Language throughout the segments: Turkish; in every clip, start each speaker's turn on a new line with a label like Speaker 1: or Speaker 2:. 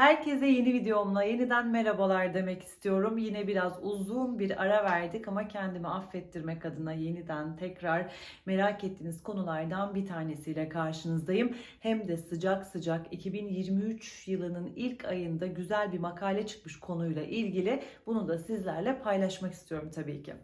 Speaker 1: Herkese yeni videomla yeniden merhabalar demek istiyorum. Yine biraz uzun bir ara verdik ama kendimi affettirmek adına yeniden tekrar merak ettiğiniz konulardan bir tanesiyle karşınızdayım. Hem de sıcak sıcak 2023 yılının ilk ayında güzel bir makale çıkmış konuyla ilgili. Bunu da sizlerle paylaşmak istiyorum tabii ki.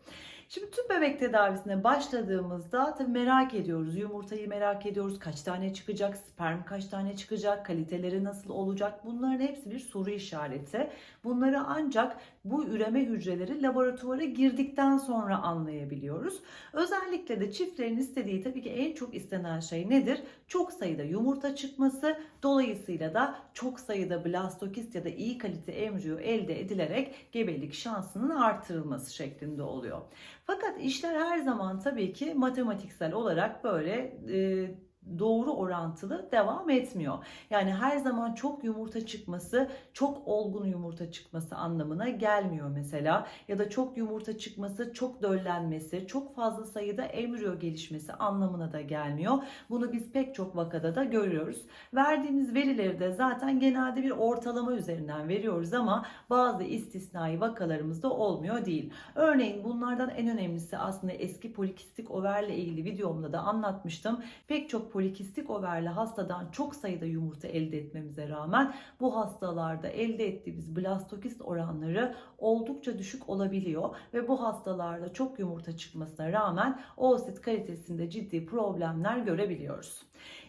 Speaker 1: Şimdi tüp bebek tedavisine başladığımızda tabii merak ediyoruz. Yumurtayı merak ediyoruz. Kaç tane çıkacak? Sperm kaç tane çıkacak? Kaliteleri nasıl olacak? Bunların hepsi bir soru işareti. Bunları ancak bu üreme hücreleri laboratuvara girdikten sonra anlayabiliyoruz. Özellikle de çiftlerin istediği tabii ki en çok istenen şey nedir? Çok sayıda yumurta çıkması. Dolayısıyla da çok sayıda blastokist ya da iyi kalite embriyo elde edilerek gebelik şansının artırılması şeklinde oluyor. Fakat işler her zaman tabii ki matematiksel olarak böyle e, doğru orantılı devam etmiyor. Yani her zaman çok yumurta çıkması, çok olgun yumurta çıkması anlamına gelmiyor mesela. Ya da çok yumurta çıkması, çok döllenmesi, çok fazla sayıda embriyo gelişmesi anlamına da gelmiyor. Bunu biz pek çok vakada da görüyoruz. Verdiğimiz verileri de zaten genelde bir ortalama üzerinden veriyoruz ama bazı istisnai vakalarımız da olmuyor değil. Örneğin bunlardan en önemlisi aslında eski polikistik overle ilgili videomda da anlatmıştım. Pek çok polikistik overli hastadan çok sayıda yumurta elde etmemize rağmen bu hastalarda elde ettiğimiz blastokist oranları oldukça düşük olabiliyor ve bu hastalarda çok yumurta çıkmasına rağmen oosit kalitesinde ciddi problemler görebiliyoruz.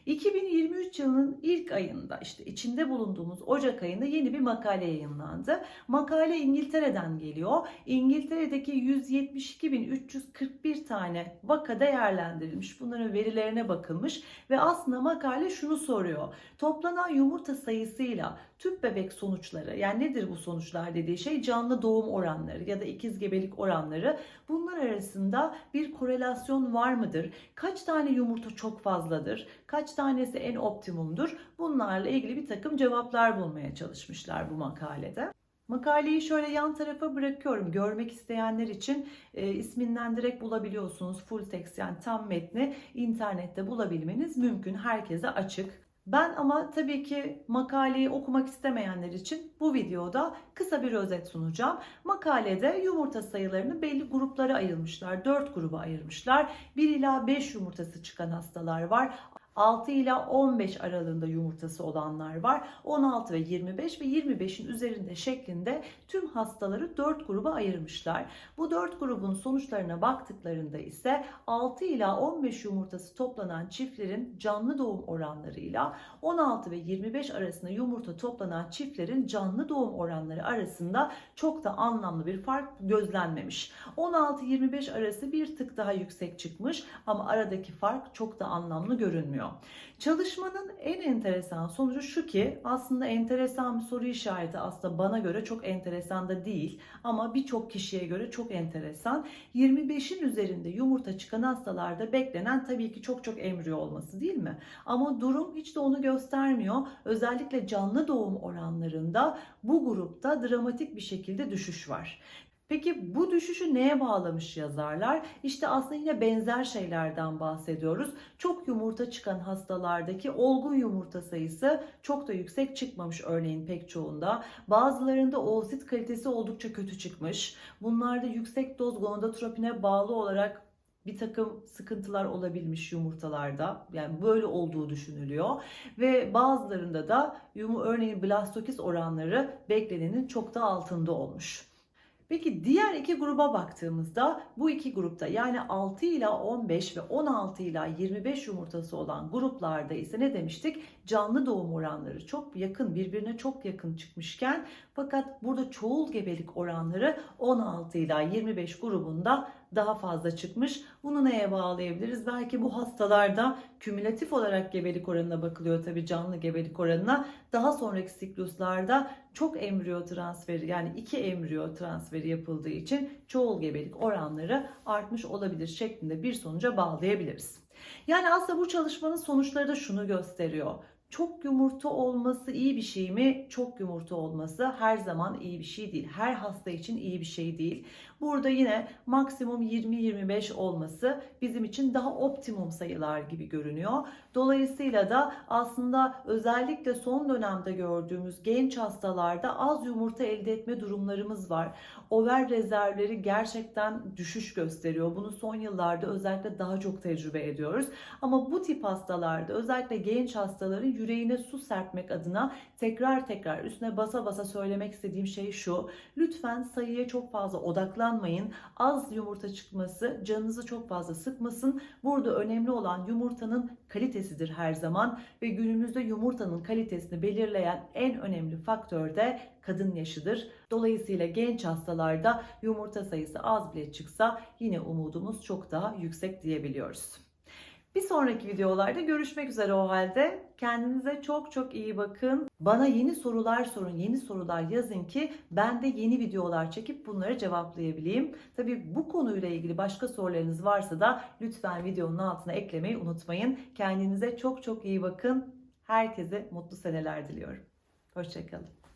Speaker 1: 2023 yılının ilk ayında işte içinde bulunduğumuz Ocak ayında yeni bir makale yayınlandı. Makale İngiltere'den geliyor. İngiltere'deki 172.341 tane vaka değerlendirilmiş. Bunların verilerine bakılmış ve aslında makale şunu soruyor. Toplanan yumurta sayısıyla tüp bebek sonuçları yani nedir bu sonuçlar dediği şey canlı doğum oranları ya da ikiz gebelik oranları bunlar arasında bir korelasyon var mıdır? Kaç tane yumurta çok fazladır? Kaç tanesi en optimumdur? Bunlarla ilgili bir takım cevaplar bulmaya çalışmışlar bu makalede. Makaleyi şöyle yan tarafa bırakıyorum. Görmek isteyenler için e, isminden direkt bulabiliyorsunuz. Full text yani tam metni internette bulabilmeniz mümkün. Herkese açık. Ben ama tabii ki makaleyi okumak istemeyenler için bu videoda kısa bir özet sunacağım. Makalede yumurta sayılarını belli gruplara ayırmışlar. 4 gruba ayırmışlar. 1 ila 5 yumurtası çıkan hastalar var. 6 ila 15 aralığında yumurtası olanlar var. 16 ve 25 ve 25'in üzerinde şeklinde tüm hastaları 4 gruba ayırmışlar. Bu 4 grubun sonuçlarına baktıklarında ise 6 ila 15 yumurtası toplanan çiftlerin canlı doğum oranlarıyla 16 ve 25 arasında yumurta toplanan çiftlerin canlı doğum oranları arasında çok da anlamlı bir fark gözlenmemiş. 16-25 arası bir tık daha yüksek çıkmış ama aradaki fark çok da anlamlı görünmüyor. Çalışmanın en enteresan sonucu şu ki aslında enteresan bir soru işareti aslında bana göre çok enteresan da değil ama birçok kişiye göre çok enteresan. 25'in üzerinde yumurta çıkan hastalarda beklenen tabii ki çok çok embriyo olması değil mi? Ama durum hiç de onu göstermiyor. Özellikle canlı doğum oranlarında bu grupta dramatik bir şekilde düşüş var. Peki bu düşüşü neye bağlamış yazarlar? İşte aslında yine benzer şeylerden bahsediyoruz. Çok yumurta çıkan hastalardaki olgun yumurta sayısı çok da yüksek çıkmamış örneğin pek çoğunda. Bazılarında oosit kalitesi oldukça kötü çıkmış. Bunlarda yüksek doz gonadotropine bağlı olarak bir takım sıkıntılar olabilmiş yumurtalarda. Yani böyle olduğu düşünülüyor. Ve bazılarında da örneğin blastokist oranları beklenenin çok da altında olmuş. Peki diğer iki gruba baktığımızda bu iki grupta yani 6 ila 15 ve 16 ila 25 yumurtası olan gruplarda ise ne demiştik? Canlı doğum oranları çok yakın birbirine çok yakın çıkmışken fakat burada çoğul gebelik oranları 16 ila 25 grubunda daha fazla çıkmış. Bunu neye bağlayabiliriz? Belki bu hastalarda kümülatif olarak gebelik oranına bakılıyor tabii canlı gebelik oranına. Daha sonraki sikluslarda çok embriyo transferi yani iki embriyo transferi yapıldığı için çoğul gebelik oranları artmış olabilir şeklinde bir sonuca bağlayabiliriz. Yani aslında bu çalışmanın sonuçları da şunu gösteriyor. Çok yumurta olması iyi bir şey mi? Çok yumurta olması her zaman iyi bir şey değil. Her hasta için iyi bir şey değil. Burada yine maksimum 20-25 olması bizim için daha optimum sayılar gibi görünüyor. Dolayısıyla da aslında özellikle son dönemde gördüğümüz genç hastalarda az yumurta elde etme durumlarımız var. Over rezervleri gerçekten düşüş gösteriyor. Bunu son yıllarda özellikle daha çok tecrübe ediyoruz. Ama bu tip hastalarda özellikle genç hastaların yüreğine su serpmek adına tekrar tekrar üstüne basa basa söylemek istediğim şey şu. Lütfen sayıya çok fazla odaklanmayın. Az yumurta çıkması canınızı çok fazla sıkmasın. Burada önemli olan yumurtanın kalitesidir her zaman ve günümüzde yumurtanın kalitesini belirleyen en önemli faktör de kadın yaşıdır. Dolayısıyla genç hastalarda yumurta sayısı az bile çıksa yine umudumuz çok daha yüksek diyebiliyoruz. Bir sonraki videolarda görüşmek üzere o halde. Kendinize çok çok iyi bakın. Bana yeni sorular sorun, yeni sorular yazın ki ben de yeni videolar çekip bunları cevaplayabileyim. Tabii bu konuyla ilgili başka sorularınız varsa da lütfen videonun altına eklemeyi unutmayın. Kendinize çok çok iyi bakın. Herkese mutlu seneler diliyorum. Hoşçakalın.